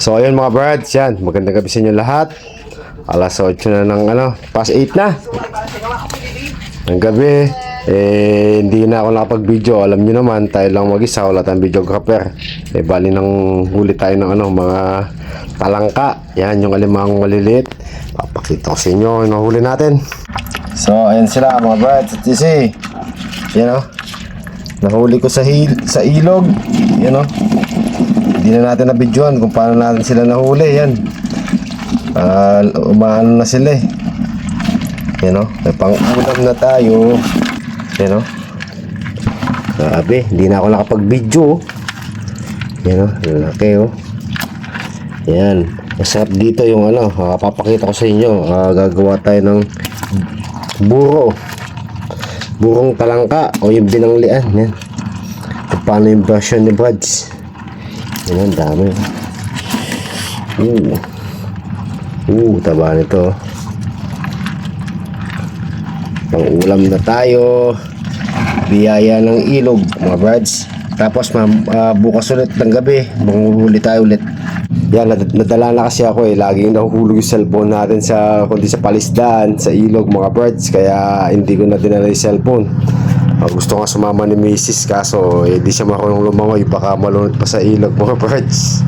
So ayun mga birds, yan. Magandang gabi sa inyo lahat. Alas 8 na ng ano, past 8 na. Ng gabi, eh, hindi na ako nakapag-video. Alam nyo naman, tayo lang mag-isa, wala tayong videographer. Eh, bali nang huli tayo ng ano, mga talangka. Yan, yung alimang maliliit. Papakita ko sa inyo, yung nahuli natin. So, ayan sila mga birds. At see, yan o. Nahuli ko sa, hil sa ilog. Yan o. Hindi na natin na-videoan kung paano natin sila nahuli. Yan. Ah, umaano na sila eh. Yan o. May pang-ulam na tayo. Yan o. Grabe, hindi na ako nakapag-video. oh. Yan o. Laki o. Yan. Masarap dito yung ano. ah, papakita ko sa inyo. Ah, gagawa tayo ng buro. Burong talangka o yung binanglian. Yan. Paano yung version ni Brads. Yan ang dami. Uh. Uh, taba nito. Pang ulam na tayo. Biyaya ng ilog, mga Brads. Tapos ma'am, ah, bukas ulit ng gabi, manguhuli tayo ulit. Yan, nad- nadala na kasi ako eh. Laging nahuhulog yung cellphone natin sa, kundi sa palisdaan, sa ilog, mga birds. Kaya hindi ko na dinala yung cellphone. Ah, gusto nga sumama ni Mrs. Kaso, eh, di siya marunong lumamoy. Baka malunod pa sa ilog, mga birds.